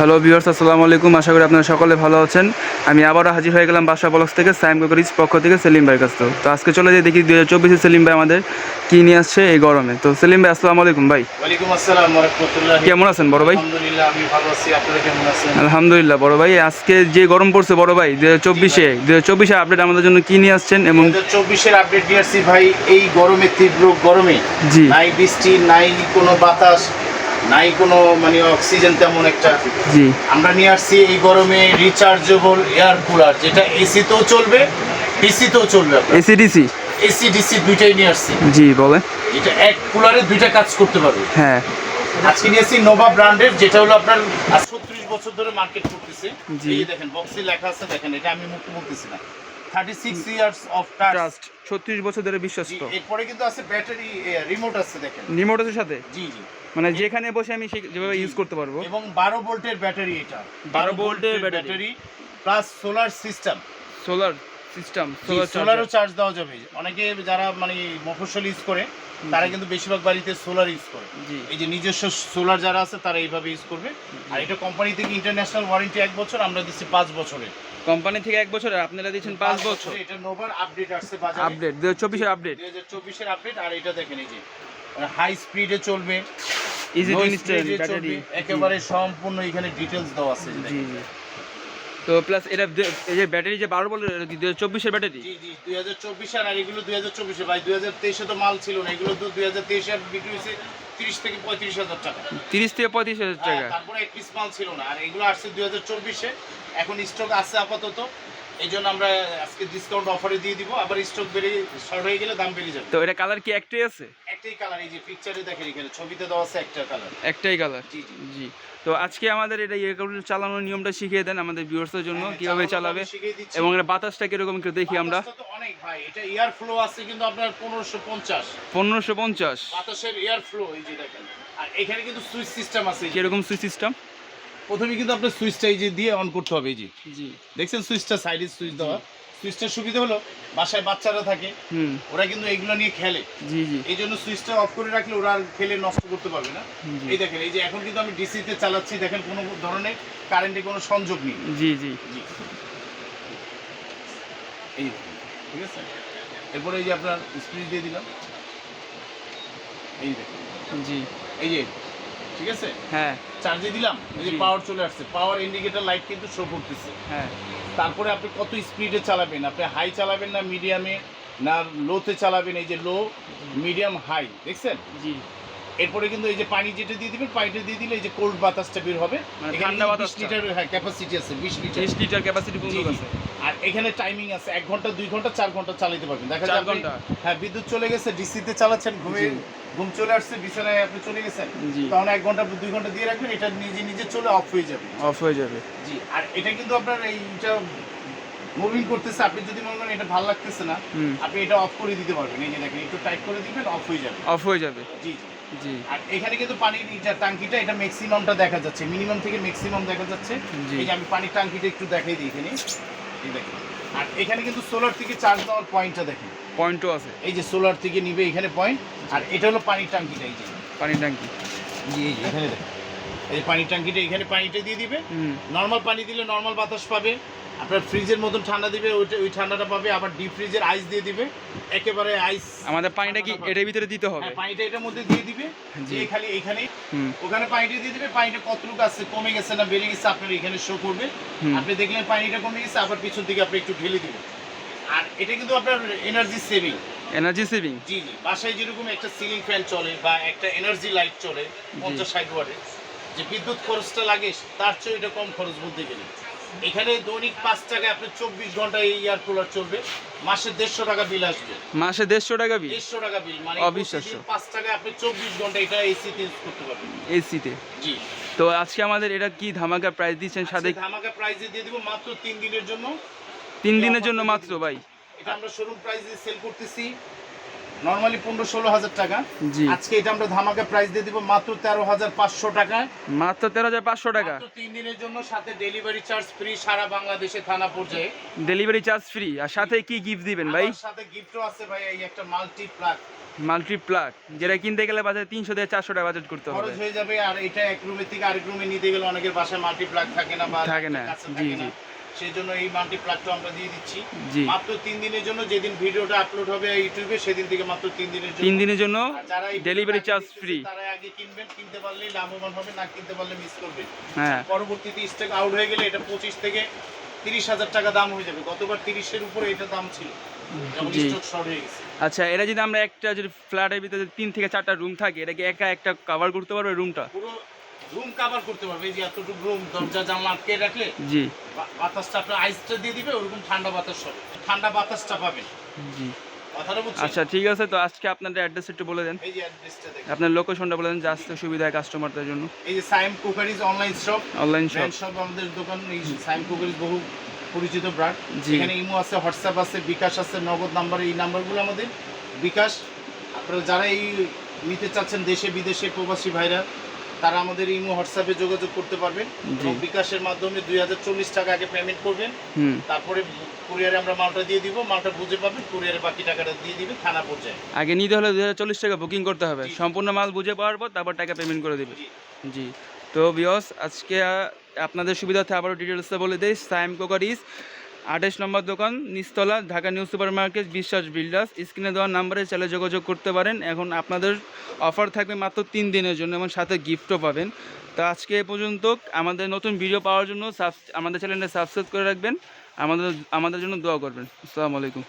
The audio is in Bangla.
হ্যালো ভিউয়ার্স আসসালামু আলাইকুম। আশা করি আপনারা সকলে ভালো আছেন। আমি আবারও হাজির হয়ে গেলাম বাসা ব্লগস থেকে সাইম কোকরিজ পক্ষ থেকে সেলিম ভাইয়ের কাছ তো আজকে চলে যাই দেখি দু হাজার চব্বিশে সেলিম ভাই আমাদের কী নিয়ে আসছে এই গরমে। তো সেলিম ভাই আসসালামু আলাইকুম ভাই। কেমন আছেন বড় ভাই? আলহামদুলিল্লাহ বড় ভাই আজকে যে গরম পড়ছে বড় ভাই দু হাজার চব্বিশে দু হাজার চব্বিশে আপডেট আমাদের জন্য কী নিয়ে আসছেন এবং চব্বিশের আপডেট নিয়ে আসছি ভাই এই গরমে তীব্র গরমে। জি। নাই বৃষ্টি নাই কোনো বাতাস নাই কোনো মানে অক্সিজেন তেমন একটা। জি। আমরা নিয়ে আসছি এই গরমে রিচার্জেবল এয়ার কুলার যেটা এসি এসিতেও চলবে ডিসিতেও চলবে এসিডিসি এসি ডিসি দুইটাই নিয়ে আসছি। জি বলে এটা এক কুলারে দুইটা কাজ করতে পারবে। হ্যাঁ। আজকে নিয়েছি নোভা ব্র্যান্ডের যেটা হলো আপনার ছত্রিশ বছর ধরে মার্কেট করতেছে। জি। এই দেখেন বক্সে লেখা আছে দেখেন এটা আমি মুখ বলতেছি না। Thirty six years of trust ছত্রিশ বছর ধরে বিশ্বস্ত এরপরে কিন্তু আছে ব্যাটারি রিমোট আছে দেখেন। রিমোটের সাথে? জি জি। মানে যেখানে বসে আমি যেভাবে ইউজ করতে পারব। এবং বারো ভোল্টের ব্যাটারি এটা। 12 ভোল্টের battery. Plus solar system solar system solar সোলারও charge দেওয়া যাবে। অনেকে যারা মানে মফস্বল ইউজ করে তারা কিন্তু বেশিরভাগ বাড়িতে সোলার ইউজ করে। এই যে নিজস্ব সোলার যারা আছে তারা এইভাবে ইউজ করবে। আর এটা কোম্পানি থেকে ইন্টারন্যাশনাল ওয়ারেন্টি এক বছর আমরা দিচ্ছি পাঁচ বছরের। কোম্পানি থেকে এক বছর আর আপনারা দিচ্ছেন পাঁচ বছর এটা নোভার আপডেট আসছে বাজারে। আপডেট দু হাজার চব্বিশের আপডেট দুই হাজার চব্বিশের আপডেট আর এটা দেখেন এই যে। হাই স্পিডে চলবে। Easy low to speed install A battery একেবারে সম্পূর্ণ এখানে ডিটেলস দেওয়া আছে জি জি। তো প্লাস এটা এই যে ব্যাটারি যে বারো বলে দু হাজার চব্বিশের ব্যাটারি জি জি দুই হাজার চব্বিশে আর এগুলো দুই হাজার চব্বিশে। ভাই দুই হাজার তেইশে তো মাল ছিল না এগুলো তো দুই হাজার তেইশে বিক্রি হয়েছে তিরিশ থেকে পঁয়ত্রিশ হাজার টাকা। তিরিশ থেকে পঁয়ত্রিশ হাজার হ্যাঁ, টাকা। তারপরে এক পিস মাল ছিল না আর এগুলো আসছে দুই হাজার চব্বিশে। এখন স্টক আছে আপাতত এই জন্য আমরা আজকে ডিসকাউন্ট অফারে দিয়ে দিব আবার স্টক বেড়ে শর্ট হয়ে গেলে দাম বেড়ে যাবে। তো এটা কালার কি একটাই আছে? একটাই কালার এই যে পিকচারে দেখেন এখানে ছবিতে দেওয়া আছে একটা কালার একটাই কালার জি তো আজকে আমাদের এটা ইয়ে চালানোর নিয়মটা শিখিয়ে দেন আমাদের ভিউয়ার্সদের জন্য হ্যাঁ, কীভাবে চালাবে। এবং বাতাসটা কীরকম একটু দেখি আমরা। অনেক ভাই এটা এয়ার ফ্লো আছে কিন্তু আপনার পনেরোশো পঞ্চাশ। পনেরোশো পঞ্চাশ। বাতাসের এয়ার ফ্লো এই যে দেখেন। আর এখানে কিন্তু সুইচ সিস্টেম আছে কীরকম সুইচ সিস্টেম প্রথমে কিন্তু আপনার সুইচটা এই যে দিয়ে অন করতে হবে এই যে। জি। দেখছেন সুইচটা সাইডে সুইচ দেওয়া। সুইচটার সুবিধা হলো বাসায় বাচ্চারা থাকে হুম। ওরা কিন্তু এগুলো নিয়ে খেলে। জি জি। এই জন্য সুইচটা অফ করে রাখলে ওরা আর খেলে নষ্ট করতে পারবে না। এই দেখেন এই যে এখন কিন্তু আমি ডিসিতে চালাচ্ছি দেখেন কোনো ধরনের কারেন্টে কোনো সংযোগ নেই। জি জি। জি। এই ঠিক আছে? এরপরে এই যে আপনার স্প্রিচ দিয়ে দিলাম। এই দেখেন। জি। এই যে ঠিক আছে? হ্যাঁ। চার্জে দিলাম এই যে পাওয়ার চলে আসছে। পাওয়ার ইন্ডিকেটর লাইট কিন্তু শো করতেছে। হ্যাঁ। তারপরে আপনি কত স্পিডে চালাবেন? আপনি হাই চালাবেন না মিডিয়ামে না লোতে চালাবেন? এই যে লো মিডিয়াম হাই দেখছেন? জি। এরপরে কিন্তু এই যে পানি যেটা দিয়ে দিবেন পানিটা দিয়ে দিলে এই যে কোল্ড বাতাসটা বের হবে। মানে ঠান্ডা বাতাস বাতাসটা। 20 লিটার হ্যাঁ ক্যাপাসিটি আছে 20 লিটার। বিশ লিটার ক্যাপাসিটি পর্যন্ত আছে। আর এখানে টাইমিং আছে এক ঘণ্টা দুই ঘণ্টা চার ঘণ্টা চালাতে পারবেন। দেখা চার যায় ঘণ্টা? হ্যাঁ বিদ্যুৎ চলে গেছে ডিসিতে চালাচ্ছেন ঘুমে ঘুম চলে আসছে বিছানায় আপনি চলে গেছেন। তখন এক ঘণ্টা দুই ঘণ্টা দিয়ে রাখবেন এটা নিজে নিজে চলে অফ হয়ে যাবে। অফ হয়ে যাবে। জি আর এটা কিন্তু আপনার এইটা মুভিং করতেছে আপনি যদি মনে করেন এটা ভালো লাগতেছে না আপনি এটা অফ করে দিতে পারবেন এই যে দেখেন একটু টাইট করে দিবেন অফ হয়ে যাবে। অফ হয়ে যাবে। জি জি। জি। আর এখানে কিন্তু পানির এটা টাঙ্কিটা এটা ম্যাক্সিমামটা দেখা যাচ্ছে মিনিমাম থেকে ম্যাক্সিমাম দেখা যাচ্ছে। এই যে আমি পানির টাঙ্কিটা একটু দেখাই দিই এখানে। এই দেখেন। আর এখানে কিন্তু সোলার থেকে চার্জ দেওয়ার পয়েন্টটা দেখেন। পয়েন্টও আছে। এই যে সোলার থেকে নিবে এখানে পয়েন্ট আর এটা হলো পানির ট্যাঙ্কিটা এই যে। পানির ট্যাঙ্কি। জি এখানে দেখেন। এই পানির ট্যাঙ্কিটা এখানে পানিটা দিয়ে দিবে। হুম। নর্মাল পানি দিলে নর্মাল বাতাস পাবে। আপনার ফ্রিজের মতন ঠান্ডা দিবে ওইটা ওই ঠান্ডাটা পাবে আবার ডিপ ফ্রিজের আইস দিয়ে দিবে। একেবারে আইস আমাদের পানিটা কি এটার ভিতরে দিতে হবে? হ্যাঁ পানিটা এটার মধ্যে দিয়ে দিবে। জি। যে খালি এখানে ওখানে পানিটা দিয়ে দিবে পানিটা কতটুকু আছে কমে গেছে না বেড়ে গেছে আপনার এখানে শো করবে। আপনি দেখলেন পানিটা কমে গেছে আবার পিছন দিকে আপনি একটু ঢেলে দিবেন। আর এটা কিন্তু আপনার এনার্জি সেভিং এনার্জি সেভিং জি জি। বাসায় যেরকম একটা সিলিং ফ্যান চলে বা একটা এনার্জি লাইট চলে পঞ্চাশ ষাট ওয়াটের যে বিদ্যুৎ খরচটা লাগে তার চেয়ে এটা কম খরচ বলতে গেলে। এখানে দৈনিক পাঁচ টাকায় আপনার চব্বিশ ঘণ্টা এই এয়ার কুলার চলবে। মাসে দেড়শো টাকা বিল আসবে। মাসে দেড়শো টাকা বিল দেড়শো টাকা বিল মানে অবিশ্বাস্য। পাঁচ টাকায় আপনি চব্বিশ ঘণ্টা এটা এসিতে ইউজ করতে পারবেন। এসিতে জি। তো আজকে আমাদের এটা কি ধামাকা প্রাইস দিচ্ছেন সাথে ধামাকা প্রাইজে দিয়ে দিব মাত্র তিন দিনের জন্য। তিন দিনের জন্য মাত্র ভাই। এটা আমরা শোরুম প্রাইসে সেল করতেছি। নর্মালি পনেরো ষোলো হাজার টাকা। আজকে এটা আমরা ধামাকা প্রাইস দিয়ে দিব মাত্র তেরো হাজার পাঁচশো টাকায়। মাত্র তেরো হাজার পাঁচশো টাকা। তিন দিনের জন্য সাথে ডেলিভারি চার্জ ফ্রি সারা বাংলাদেশে থানা পর্যায়ে। ডেলিভারি চার্জ ফ্রি আর সাথে কি গিফট দিবেন ভাই? সাথে গিফটও আছে ভাই এই একটা মাল্টি প্লাগ মাল্টি প্লাগ যেটা কিনতে গেলে বাজারে তিনশো থেকে চারশো টাকা বাজেট করতে হবে। খরচ হয়ে যাবে আর এটা এক রুমের থেকে আরেক রুমে নিতে গেলে অনেকের বাসায় মাল্টি প্লাগ থাকে না বা থাকে না, জি, জি। সেই জন্য এই মাল্টি প্লাগটা আমরা দিয়ে দিচ্ছি। মাত্র তিন দিনের জন্য যেদিন ভিডিওটা আপলোড হবে ইউটিউবে সেদিন থেকে মাত্র তিন দিনের জন্য। তিন দিনের জন্য যারা ডেলিভারি চার্জ ফ্রি তারা আগে কিনবেন কিনতে পারলে লাভবান হবে না কিনতে পারলে মিস করবেন হ্যাঁ। পরবর্তীতে স্টক আউট হয়ে গেলে এটা পঁচিশ থেকে তিরিশ হাজার টাকা দাম হয়ে যাবে। গতবার তিরিশের উপরে এটা দাম ছিল। আচ্ছা এটা যদি আমরা একটা যদি ফ্ল্যাটের ভিতরে তিন থেকে চারটা রুম থাকে এটা কি একা একটা কভার করতে পারবে রুমটা পুরো রুম কভার করতে পারবে। এই যে এতটুকু রুম দরজা জানলা আটকে রাখলে জি। বাতাসটা আপনার আইসটা দিয়ে দিবে ওরকম ঠান্ডা বাতাস হবে। ঠান্ডা বাতাসটা পাবেন। জি। আচ্ছা ঠিক আছে তো আজকে আপনাদের অ্যাড্রেস একটু বলে দেন। আপনার লোকেশনটা বলে দেন যে আসতে সুবিধা হয় কাস্টমারদের জন্য। এই যে Saim crockeries online shop online shop shop আমাদের দোকান এই সাইম কুকারিজ বহু পরিচিত ব্র্যান্ড। এখানে ইমো আছে হোয়াটসঅ্যাপ আছে বিকাশ আছে নগদ নাম্বার এই নাম্বারগুলো আমাদের। বিকাশ আপনারা যারা এই নিতে চাচ্ছেন দেশে বিদেশে প্রবাসী ভাইরা তারা আমাদের ইমো হোয়াটসঅ্যাপে যোগাযোগ করতে পারবেন এবং বিকাশের মাধ্যমে দুই হাজার চল্লিশ টাকা আগে পেমেন্ট করবেন। তারপরে কুরিয়ারে আমরা মালটা দিয়ে দিব মালটা বুঝে পাবেন কুরিয়ারে বাকি টাকাটা দিয়ে দিবে থানা পর্যায়ে। আগে নিতে হলে দু চল্লিশ টাকা বুকিং করতে হবে। সম্পূর্ণ মাল বুঝে পাওয়ার পর তারপর টাকা পেমেন্ট করে দেবে। জি। তো বিয়স আজকে আপনাদের সুবিধার্থে আবারও ডিটেলসটা বলে দিই সাইম কোকারিজ আঠাশ নম্বর দোকান নিস্তলা Dhaka new super market Biswas builders. স্ক্রিনে দেওয়ার নাম্বারে চাইলে যোগাযোগ করতে পারেন। এখন আপনাদের অফার থাকবে মাত্র তিন দিনের জন্য এবং সাথে গিফটও পাবেন। তো আজকে এ পর্যন্ত আমাদের নতুন ভিডিও পাওয়ার জন্য আমাদের চ্যানেলটা সাবস্ক্রাইব করে রাখবেন। আমাদের আমাদের জন্য দোয়া করবেন। আসসালামু আলাইকুম।